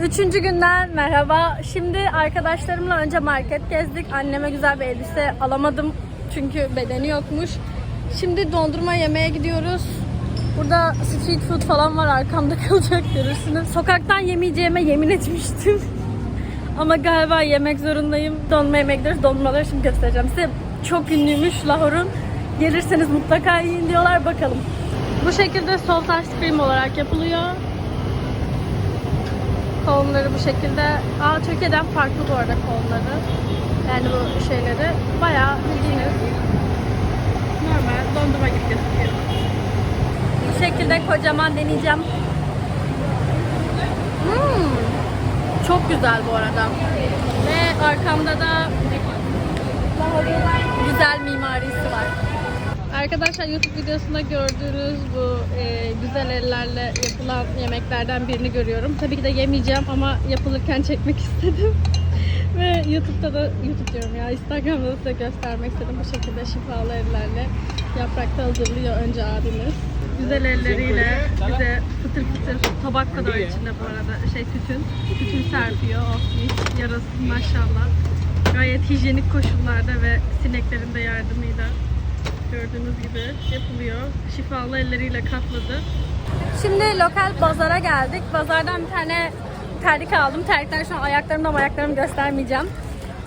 Üçüncü günden merhaba. Şimdi arkadaşlarımla önce market gezdik. Anneme güzel bir elbise alamadım. Çünkü bedeni yokmuş. Şimdi dondurma yemeye gidiyoruz. Burada street food falan var arkamda kalacak görürsünüz. Sokaktan yemeyeceğime yemin etmiştim. Ama galiba yemek zorundayım. Donma yemek gidiyoruz. Dondurmaları şimdi göstereceğim size. Çok ünlüymüş Lahor'un. Gelirseniz mutlaka yiyin diyorlar. Bakalım. Bu şekilde salt ice cream olarak yapılıyor. Kolonları bu şekilde. Aa Türkiye'den farklı bu arada kolonları. Yani bu şeyleri. Bayağı bildiğiniz normal dondurma gibi. Bu şekilde kocaman deneyeceğim. Hmm, çok güzel bu arada. Ve arkamda da var. Arkadaşlar YouTube videosunda gördüğünüz bu e, güzel ellerle yapılan yemeklerden birini görüyorum. Tabii ki de yemeyeceğim ama yapılırken çekmek istedim. Ve YouTube'da da, YouTube diyorum ya, Instagram'da da size göstermek istedim. Bu şekilde şifalı ellerle yaprakta hazırlıyor önce abimiz. Güzel elleriyle bize fıtır fıtır tabak kadar içinde bu arada şey tütün. Tütün serpiyor. Oh mis yarasın maşallah. Gayet hijyenik koşullarda ve sineklerin de yardımıyla gördüğünüz gibi yapılıyor. Şifalı elleriyle kapladı. Şimdi lokal pazara geldik. Pazardan bir tane terlik aldım. Terlikler şu an ayaklarımda ama ayaklarımı göstermeyeceğim.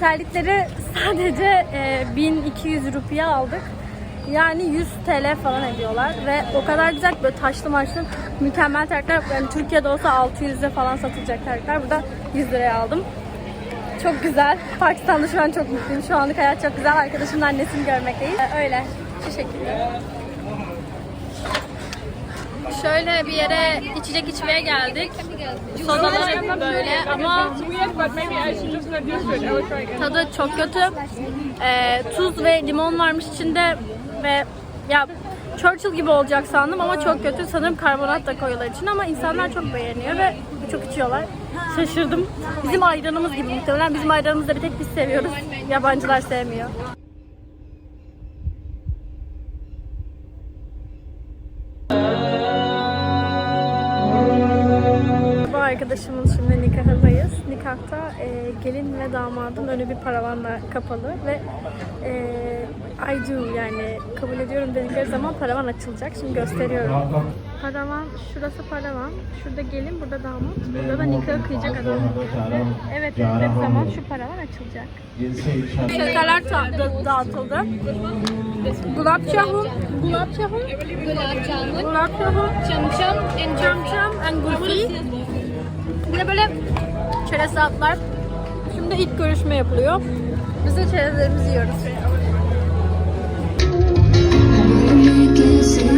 Terlikleri sadece e, 1200 rupiye aldık. Yani 100 TL falan ediyorlar ve o kadar güzel böyle taşlı maçlı mükemmel terlikler. Yani Türkiye'de olsa 600'e falan satılacak terlikler. Burada 100 liraya aldım. Çok güzel. Pakistan'da şu an çok mutluyum. Şu anlık hayat çok güzel. Arkadaşımın annesini görmekteyiz. Öyle. Şu şekilde. Şöyle bir yere içecek içmeye geldik. Sodalar böyle ama tadı çok kötü. Ee, tuz ve limon varmış içinde ve ya Churchill gibi olacak sandım ama çok kötü. Sanırım karbonat da koyuyorlar için ama insanlar çok beğeniyor ve çok içiyorlar. Şaşırdım. Bizim ayranımız gibi muhtemelen. Bizim ayranımızı da bir tek biz seviyoruz. Yabancılar sevmiyor. Arkadaşımın şimdi nikahındayız. Nikahta e, gelin ve damadın önü bir paravanla kapalı ve e, I do yani kabul ediyorum dedikleri zaman paravan açılacak. Şimdi gösteriyorum. Paravan, şurası paravan. Şurada gelin, burada damat. Burada da nikahı kıyacak adam. Ve evet dedikleri zaman şu paravan açılacak. Ta- da- dağıtıldı. Gulab jamun, gulab jamun, Gulab jamun, gulab çamçam, and Çam çam and gulfi. Bir böyle çerez atlar. Şimdi ilk görüşme yapılıyor. Biz de çerezlerimizi yiyoruz. कैसे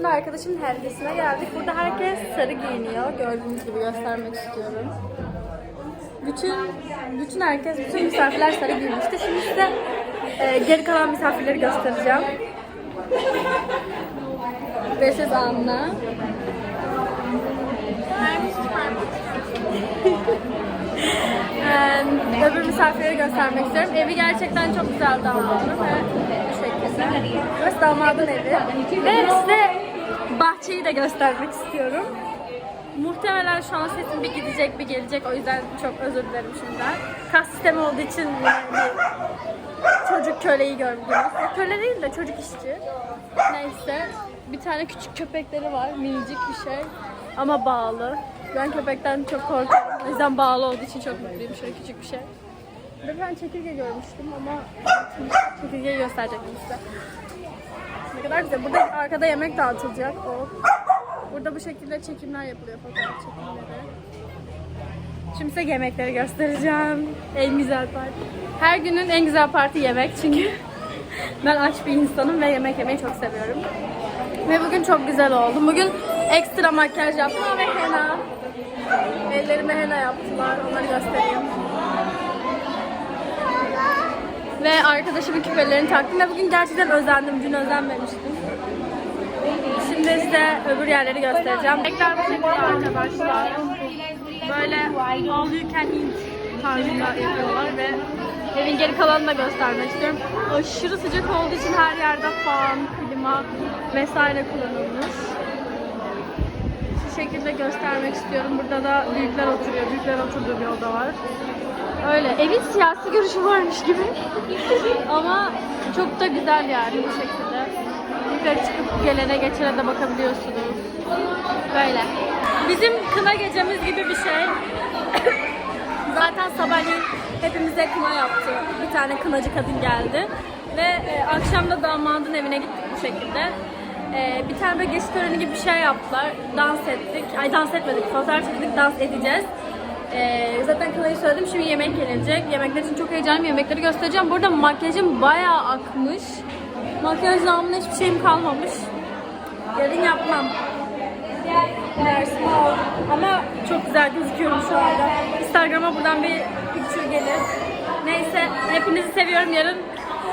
Şimdi arkadaşımın helgesine geldik. Burada herkes sarı giyiniyor. Gördüğünüz gibi göstermek istiyorum. Bütün bütün herkes, bütün misafirler sarı giymişti. Şimdi size e, geri kalan misafirleri göstereceğim. İs Anna. And öbür misafirleri göstermek istiyorum. Evi gerçekten çok güzel damadın ve bu şekilde. Burası damadın evi. Ve size bahçeyi de göstermek istiyorum. Muhtemelen şu an sesim bir gidecek bir gelecek o yüzden çok özür dilerim şimdiden. Kas sistemi olduğu için çocuk köleyi gördünüz. Köle değil de çocuk işçi. Neyse bir tane küçük köpekleri var minicik bir şey ama bağlı. Ben köpekten çok korkuyorum. O yüzden bağlı olduğu için çok mutluyum. Şöyle küçük bir şey. Bir tane çekirge görmüştüm ama çekirgeyi gösterecektim size. Ne kadar güzel. Burada arkada yemek dağıtılacak. O. Burada bu şekilde çekimler yapılıyor. Fotoğraf çekimleri. Şimdi size yemekleri göstereceğim. En güzel parti. Her günün en güzel parti yemek çünkü ben aç bir insanım ve yemek yemeyi çok seviyorum. Ve bugün çok güzel oldu. Bugün ekstra makyaj yaptım ve henna. Ellerime henna yaptılar. Onları göstereyim. Ve arkadaşımın küpelerini taktım ve bugün gerçekten özendim. Dün özenmemiştim. Şimdi size öbür yerleri göstereceğim. Tekrar bu şekilde arkadaşlar. All you can eat tarzında yapıyorlar ve evin geri kalanını da göstermek istiyorum. Aşırı sıcak olduğu için her yerde fan, klima vesaire kullanılmış. Şekilde göstermek istiyorum. Burada da büyükler oturuyor. Büyükler oturduğu bir oda var. Öyle. Evin siyasi görüşü varmış gibi. Ama çok da güzel yani bu şekilde. Yukarı çıkıp gelene geçene de bakabiliyorsunuz. Böyle. Bizim kına gecemiz gibi bir şey. Zaten sabahleyin hepimize kına yaptı. Bir tane kınacı kadın geldi. Ve e, akşam da damadın evine gittik bu şekilde. E, bir tane böyle geçit töreni gibi bir şey yaptılar. Dans ettik. Ay dans etmedik. Fotoğraf çektik. Dans edeceğiz. E, zaten kınayı söyledim. Şimdi yemek gelecek. Yemekler için çok heyecanlıyım. Yemekleri göstereceğim. Burada makyajım bayağı akmış. Makyaj namına hiçbir şeyim kalmamış. Yarın yapmam. Ama çok güzel gözüküyorum şu anda. Instagram'a buradan bir picture gelir. Neyse hepinizi seviyorum yarın.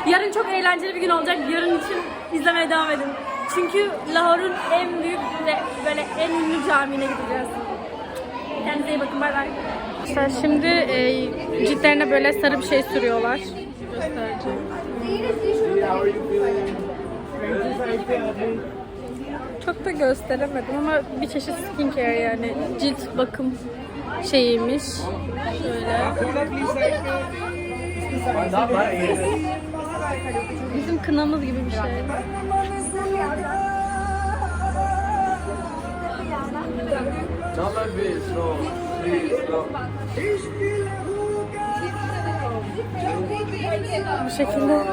Yarın çok eğlenceli bir gün olacak. Yarın için izlemeye devam edin. Çünkü Lahore'un en büyük ve böyle en ünlü camiine gideceğiz. Kendinize iyi bakın. Bay bay. İşte şimdi e, ciltlerine böyle sarı bir şey sürüyorlar. Göstereceğim. Çok da gösteremedim ama bir çeşit skincare yani cilt bakım şeyiymiş. Şöyle. Bizim kınamız gibi bir şey. Bu şekilde.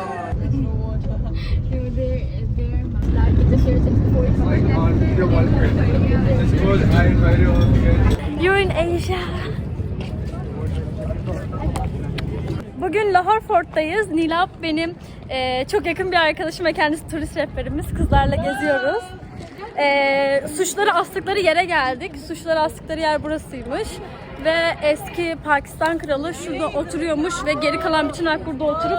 You're in Asia. Bugün Lahore Fort'tayız. Nilab benim eee, çok yakın bir arkadaşım ve kendisi turist rehberimiz. Kızlarla geziyoruz. Eee, suçları astıkları yere geldik. Suçları astıkları yer burasıymış. Ve eski Pakistan kralı şurada oturuyormuş ve geri kalan bütün halk burada oturup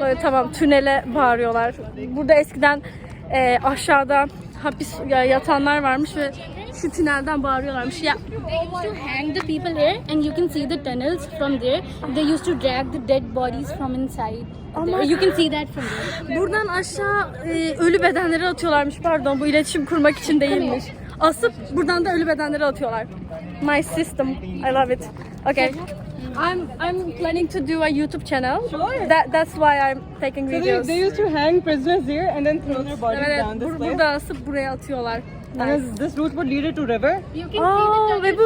Böyle tamam tünele bağırıyorlar. Burada eskiden eee, aşağıda hapis ya- yatanlar varmış ve şu tünelden bağırıyorlarmış. Ya They used to hang the people here, and you can see the tunnels from there. They used to drag the dead bodies from inside. Ama- you can see that from there. Buradan aşağı e, ölü bedenleri atıyorlarmış. Pardon bu iletişim kurmak için değilmiş. Asıp buradan da ölü bedenleri atıyorlar. My system. I love it. Okay. I'm I'm planning to do a YouTube channel. That that's why I'm taking So they, videos. they used to hang prisoners here and then throw their bodies Evet, down this bur- place. burada asıp buraya atıyorlar. And this, route would lead it to river. You can Aa, ve bu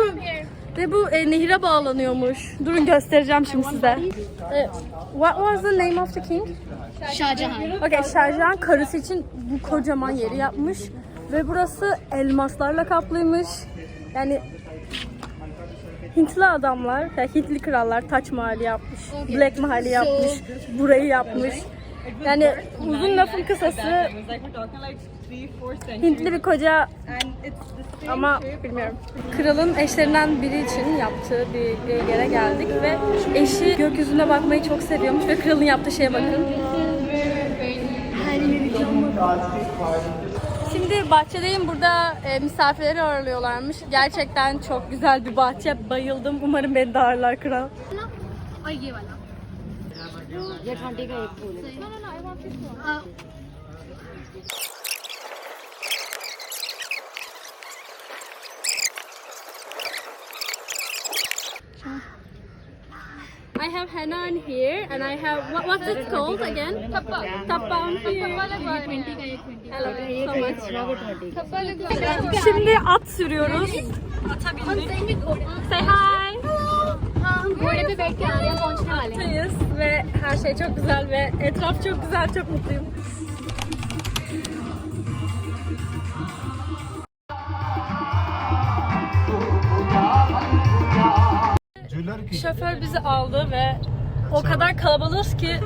ve bu e, nehire bağlanıyormuş. Durun göstereceğim şimdi size. E, what was the name of the king? Shah Jahan. Okay, Şarjan karısı için bu kocaman yeri yapmış ve burası elmaslarla kaplıymış. Yani Hintli adamlar, ya Hintli krallar Taç Mahal'i yapmış, Black Mahal'i yapmış, burayı yapmış. Yani uzun lafın kısası Hintli bir koca ama bilmiyorum. Kralın eşlerinden biri için yaptığı bir yere geldik ve eşi gökyüzüne bakmayı çok seviyormuş ve kralın yaptığı şeye bakın. Şimdi bahçedeyim. Burada e, misafirleri ağırlıyorlarmış. Gerçekten çok güzel bir bahçe. Bayıldım. Umarım beni de ağırlar kral. Ay Hanan here, and I have what, what's it called again? Tappa. Tappa on here. I love so much. Şimdi at sürüyoruz. Ata bindik. Say hi. Böyle bir bekleyen Ve her şey çok güzel ve etraf çok güzel, çok mutluyum. Şoför bizi aldı ve o kadar kalabalığız ki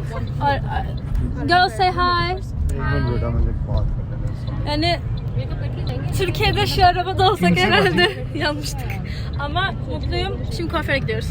Girl say hi. Yani Türkiye'de şu arabada olsak herhalde yanmıştık. Ama mutluyum. Şimdi kuaföre gidiyoruz.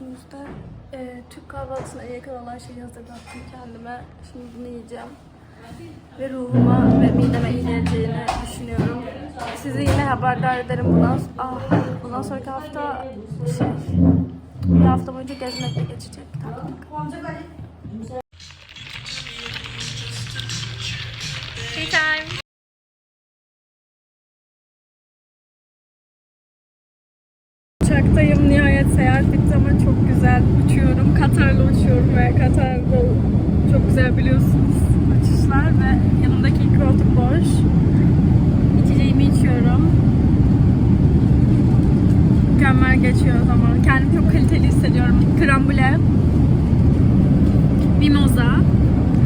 Dinlenmesi yaşıyoruz üçümüz de. Ee, Türk kahvaltısına en yakın olan şeyi hazırlattım kendime. Şimdi bunu yiyeceğim. Ve ruhuma ve mideme iyi geleceğini düşünüyorum. Sizi yine haberdar ederim bundan, ah, bundan sonraki hafta şey, bir hafta boyunca gezmekle geçecek. Tea time. Uçaktayım. Nihayet seyahat bitti ama çok güzel uçuyorum. Katar'la uçuyorum ve Katar'da çok güzel biliyorsunuz uçuşlar ve yanımdaki iki koltuk boş. İçeceğimi içiyorum. Mükemmel geçiyor zaman. Kendimi çok kaliteli hissediyorum. Krambule, mimoza.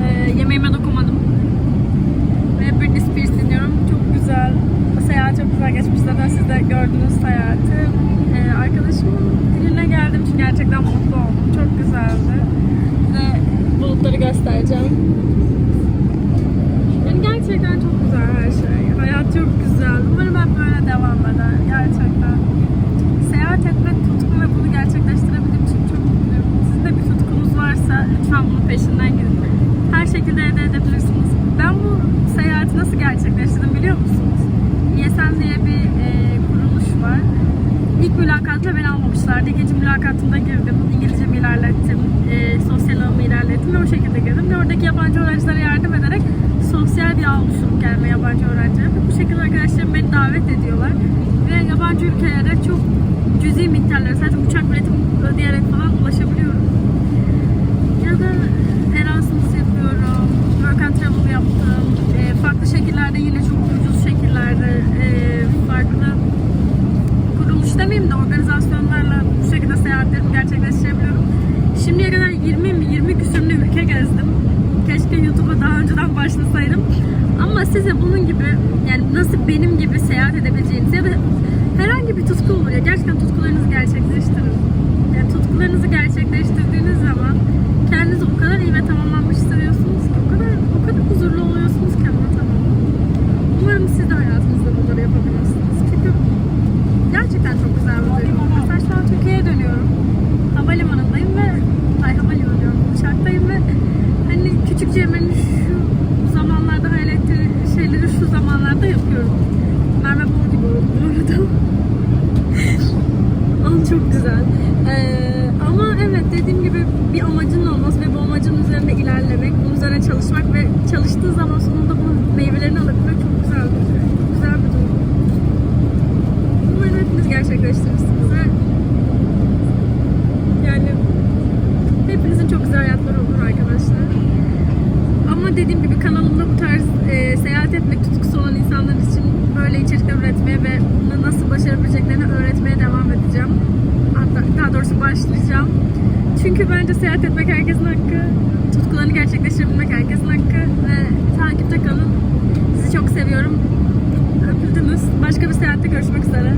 Ee, yemeğime dokunmadım. Ve Britney Spears dinliyorum. Çok güzel. Seyahat çok güzel geçmiş. Zaten siz de gördünüz seyahati. Ee, arkadaşımın diline geldiğim için gerçekten mutlu oldum. Çok güzeldi. Ve bulutları göstereceğim. Yani gerçekten çok güzel her şey. Hayat çok güzel. Umarım hep böyle devam eder. Gerçekten. Seyahat etmek tutku ve bunu gerçekleştirebildiğim için çok mutluyum. Sizin de bir tutkunuz varsa lütfen bunun peşinden gidin. Her şekilde elde edebilirsiniz. Ben bu seyahati nasıl gerçekleştirdim biliyor musunuz? YSM diye bir e, kuruluş var. İlk mülakatla beni almamışlardı. İkinci mülakatımda girdim. İngilizcemi ilerlettim. E, sosyal ağımı ilerlettim ve o şekilde girdim. Ve oradaki yabancı öğrencilere yardım ederek sosyal bir ağ oluşturup yabancı öğrencilere. Bu şekilde arkadaşlarım beni davet ediyorlar. Ve yabancı ülkelere çok cüzi miktarları sadece uçak biletimi ödeyerek falan ulaşabiliyorum. Ya da Erasmus yapıyorum. Work and travel yaptım. E, farklı şekillerde yine çok ucuz şekillerde e, farklı kuruluş demeyeyim de organizasyonlarla bu şekilde seyahatlerimi gerçekleştirebiliyorum. Şimdiye kadar 20 mi 20 küsürlü ülke gezdim. Keşke YouTube'a daha önceden başlasaydım. Ama size bunun gibi yani nasıl benim gibi seyahat edebileceğiniz ya da herhangi bir tutku olur ya gerçekten tutkularınızı gerçekleştirin. Yani tutkularınızı gerçekleştirdiğiniz zaman kendinizi o kadar iyi ve tamamlanmış hissediyorsunuz ki o kadar o kadar huzurlu oluyorsunuz ki anlatamam. Umarım siz de hayatınızda bunları yapabilirsiniz. Çünkü gerçekten çok güzel bir duygu. Mesela şu an Türkiye'ye dönüyorum. Havalimanındayım ve ay havalimanı diyorum uçaktayım ve hani küçük Cemre'nin şu zamanlarda hayal ettiği şeyleri şu yapıyorum. Merve Bol gibi oldu bu arada. Ama çok güzel. Ee, ama evet dediğim gibi bir amacın olması ve bu amacın üzerinde ilerlemek, bunun üzerine çalışmak ve çalıştığı zaman sonunda bunun meyvelerini alabilmek çok güzel bir şey. Çok güzel bir duygu. Umarım hepiniz gerçekleştirirsiniz ve yani hepinizin çok güzel hayatları olur arkadaşlar. Dediğim gibi kanalımda bu tarz e, seyahat etmek tutkusu olan insanlar için böyle içerikler üretmeye ve bunu nasıl başarabileceklerini öğretmeye devam edeceğim. Hatta daha doğrusu başlayacağım. Çünkü bence seyahat etmek herkesin hakkı. Tutkularını gerçekleştirebilmek herkesin hakkı. Ve takipte kalın. Sizi çok seviyorum. Öpüldünüz. Başka bir seyahatte görüşmek üzere.